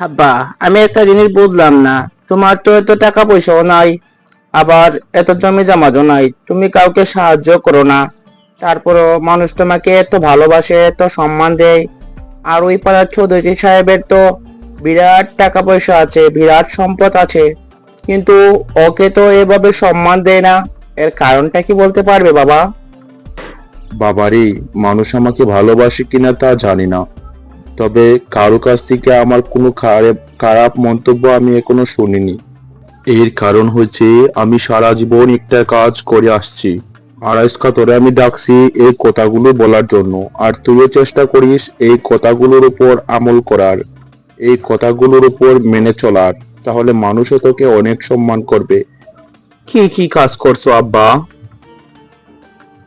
হাব্বা, আমি একটা জিনিস বুঝলাম না। তোমার তো এত টাকা পয়সাও নাই, আবার এত জমি জমাজও নাই, তুমি কাউকে সাহায্য করো না। তারপরও মানুষ তোমাকে এত ভালোবাসে, এত সম্মান দেয়। আর ওই পাড়ার চৌধুরী সাহেবের তো বিরাট টাকা পয়সা আছে, বিরাট সম্পদ আছে। কিন্তু ওকে তো এভাবে সম্মান দেয় না। এর কারণটা কি বলতে পারবে বাবা? বাবারে, মানুষ আমাকে ভালোবাসে কিনা তা জানি না। তবে কারও কাছ থেকে আমার কোনো খারাপ খারাপ মন্তব্য আমি এখনও শুনিনি। এর কারণ হচ্ছে আমি সারা জীবন একটা কাজ করে আসছি। আর আজকা তোরে আমি ডাকছি এই কথাগুলো বলার জন্য। আর তুইও চেষ্টা করিস এই কথাগুলোর উপর আমল করার। এই কথাগুলোর উপর মেনে চলার। তাহলে মানুষও তোকে অনেক সম্মান করবে। কি কি কাজ করছ, আব্বা?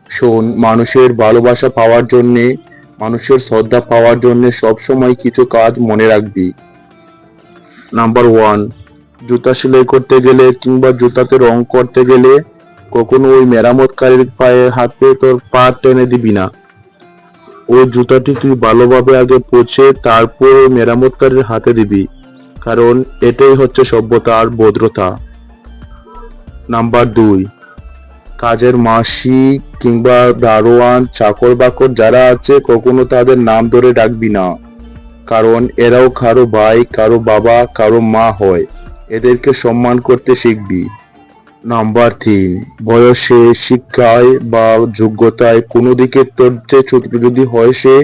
শোন, মানুষের ভালোবাসা পাওয়ার জন্যে মানুষের শ্রদ্ধা পাওয়ার জন্য সব সময় কিছু কাজ মনে রাখবি। নাম্বার ওয়ান জুতা সেলাই করতে গেলে কিংবা জুতাতে রং করতে গেলে কখনো ওই মেরামতকারীর পায়ে হাতে তোর পা টেনে দিবি না। ওই জুতাটি তুই ভালোভাবে আগে পচে তারপর মেরামতকারীর হাতে দিবি। কারণ এটাই হচ্ছে সভ্যতা আর ভদ্রতা। নাম্বার দুই কাজের মাসি কিংবা দারোয়ান, চাকর বাকর যারা আছে, কখনো তাদের নাম ধরে ডাকবি না। কারণ এরাও কারও ভাই, কারও বাবা, কারও মা হয়। এদেরকে সম্মান করতে শিখবি। নাম্বার তিন, বয়সে, শিক্ষায় বা যোগ্যতায় কোনো দিকে তোর যে ছোট যদি হয় সে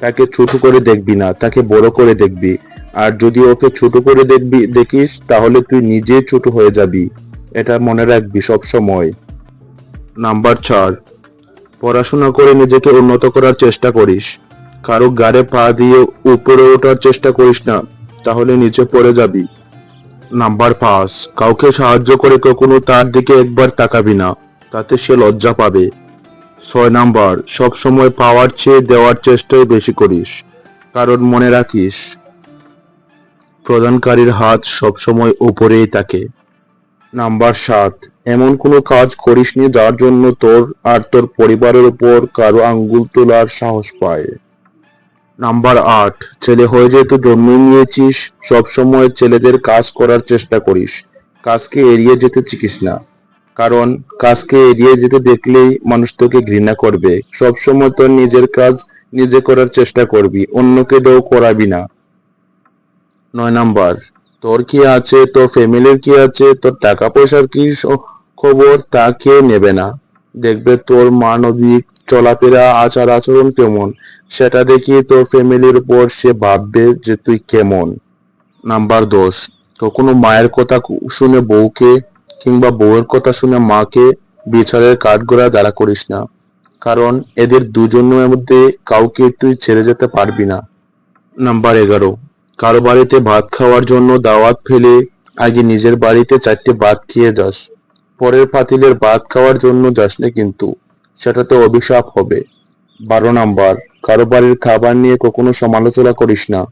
তাকে ছোট করে দেখবি না, তাকে বড় করে দেখবি। আর যদি ওকে ছোট করে দেখবি, দেখিস, তাহলে তুই নিজে ছোট হয়ে যাবি। এটা মনে রাখবি সব সময় নাম্বার চার, পড়াশোনা করে নিজেকে উন্নত করার চেষ্টা করিস। কারও গাড়ে পা দিয়ে উপরে ওঠার চেষ্টা করিস না, তাহলে নিচে পড়ে যাবি। নাম্বার পাঁচ, কাউকে সাহায্য করে কখনো তার দিকে একবার তাকাবি না, তাতে সে লজ্জা পাবে। ছয় নাম্বার, সব সময় পাওয়ার চেয়ে দেওয়ার চেষ্টাই বেশি করিস, কারণ মনে রাখিস, প্রদানকারীর হাত সবসময় উপরেই থাকে। নাম্বার সাত এমন কোনো কাজ করিসনি যার জন্য তোর আর তোর পরিবারের উপর কারও আঙ্গুল তোলার সাহস পায়। নাম্বার আট, ছেলে হয়ে যেহেতু জন্ম নিয়েছিস, সবসময় ছেলেদের কাজ করার চেষ্টা করিস। কাজকে এড়িয়ে যেতে চিকিস না। কারণ কাজকে এড়িয়ে যেতে দেখলেই মানুষ তোকে ঘৃণা করবে। সবসময় তোর নিজের কাজ নিজে করার চেষ্টা করবি, অন্যকে দেও করাবি না। নয় নাম্বার, তোর কি আছে? তোর ফ্যামিলির কি আছে? তোর টাকা পয়সার কি খবর তা কে নেবে না। দেখবে তোর মানবিক চলাফেরা, আচার আচরণ কেমন? সেটা দেখি তোর ফ্যামিলির উপর সে ভাববে যে তুই কেমন। নাম্বার দশ, কখনো মায়ের কথা শুনে বউকে কিংবা বউয়ের কথা শুনে মাকে বিচারের কাঠগড়া দাঁড়া করিস না। কারণ এদের দুজনের মধ্যে কাউকে তুই ছেড়ে যেতে পারবি না। নাম্বার এগারো, কারও বাড়িতে ভাত খাওয়ার জন্য দাওয়াত ফেলে আগে নিজের বাড়িতে চারটে ভাত খেয়ে যাস। পরের পাতিলের ভাত খাওয়ার জন্য যাস না কিন্তু, সেটাতে অভিশাপ হবে। বারো নাম্বার, কারও বাড়ির খাবার নিয়ে কখনো সমালোচনা করিস না।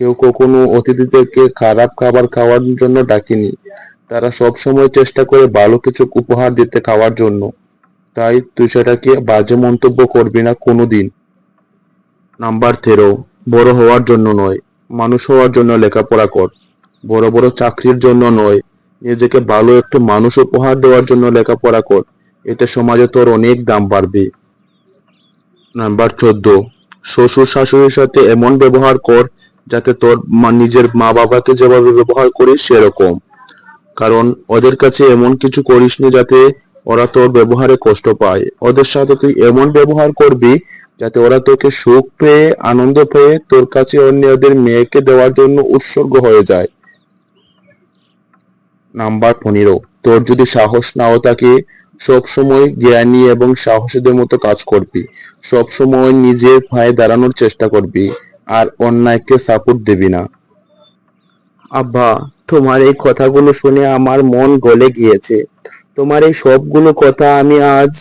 কেউ কখনো অতিথিদেরকে খারাপ খাবার খাওয়ার জন্য ডাকেনি। তারা সব সময় চেষ্টা করে ভালো কিছু উপহার দিতে খাওয়ার জন্য। তাই তুই সেটাকে বাজে মন্তব্য করবি না কোনোদিন। নাম্বার তেরো, বড় হওয়ার জন্য নয়। মানুষ হওয়ার জন্য লেখাপড়া কর। বড় বড় চাকরির জন্য নয়। নিজেকে ভালো একটা মানুষ উপহার দেওয়ার জন্য লেখাপড়া কর। এতে সমাজে তোর অনেক দাম বাড়বে। নাম্বার চোদ্দ। শ্বশুর শাশুড়ির সাথে এমন ব্যবহার কর যাতে তোর নিজের মা বাবাকে যেভাবে ব্যবহার করিস সেরকম। কারণ ওদের কাছে এমন কিছু করিস করিসনি যাতে ওরা তোর ব্যবহারে কষ্ট পায়। ওদের সাথে তুই এমন ব্যবহার করবি যাতে ওরা তোকে সুখ পেয়ে, আনন্দ পেয়ে তোর কাছে অন্যদের মেয়েকে দেওয়ার জন্য উৎসর্গ হয়ে যায়। নাম্বার পনেরো। তোর যদি সাহস নাও থাকে সব সময় জ্ঞানী এবং সাহসীদের মতো কাজ করবি। সব সময় নিজের পায়ে দাঁড়ানোর চেষ্টা করবি, আর অন্যায়কে সাপোর্ট দিবি না। আব্বা, তোমার এই কথাগুলো শুনে আমার মন গলে গিয়েছে। তোমার এই সবগুলো কথা আমি আজ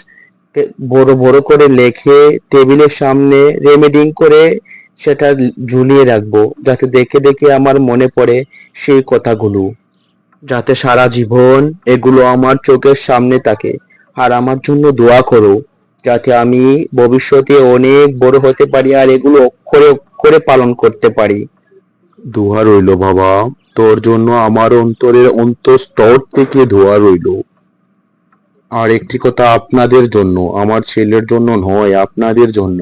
বড় বড় করে লেখে টেবিলের সামনে রেমেডিং করে সেটা ঝুলিয়ে রাখব, যাতে দেখে দেখে আমার মনে পড়ে সেই কথাগুলো। যাতে সারা জীবন এগুলো আমার চোখের সামনে থাকে। আর আমার জন্য দোয়া করো, যাতে আমি ভবিষ্যতে অনেক বড় হতে পারি আর এগুলো অক্ষরে অক্ষরে পালন করতে পারি। দোয়া রইল বাবা, তোর জন্য আমার অন্তরের অন্তঃস্তর থেকে দোয়া রইল। আর একটি কথা আপনাদের জন্য, আমার ছেলের জন্য নয়, আপনাদের জন্য।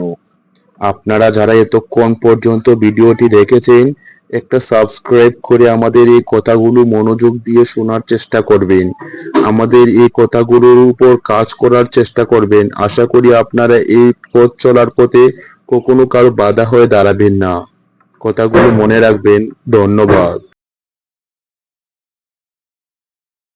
আপনারা যারা এতক্ষণ পর্যন্ত ভিডিওটি দেখেছেন একটা সাবস্ক্রাইব করে আমাদের এই কথাগুলো মনোযোগ দিয়ে শোনার চেষ্টা করবেন। আমাদের এই কথাগুলোর উপর কাজ করার চেষ্টা করবেন। আশা করি আপনারা এই পথ চলার পথে কখনো কারও বাধা হয়ে দাঁড়াবেন না। কথাগুলো মনে রাখবেন। ধন্যবাদ।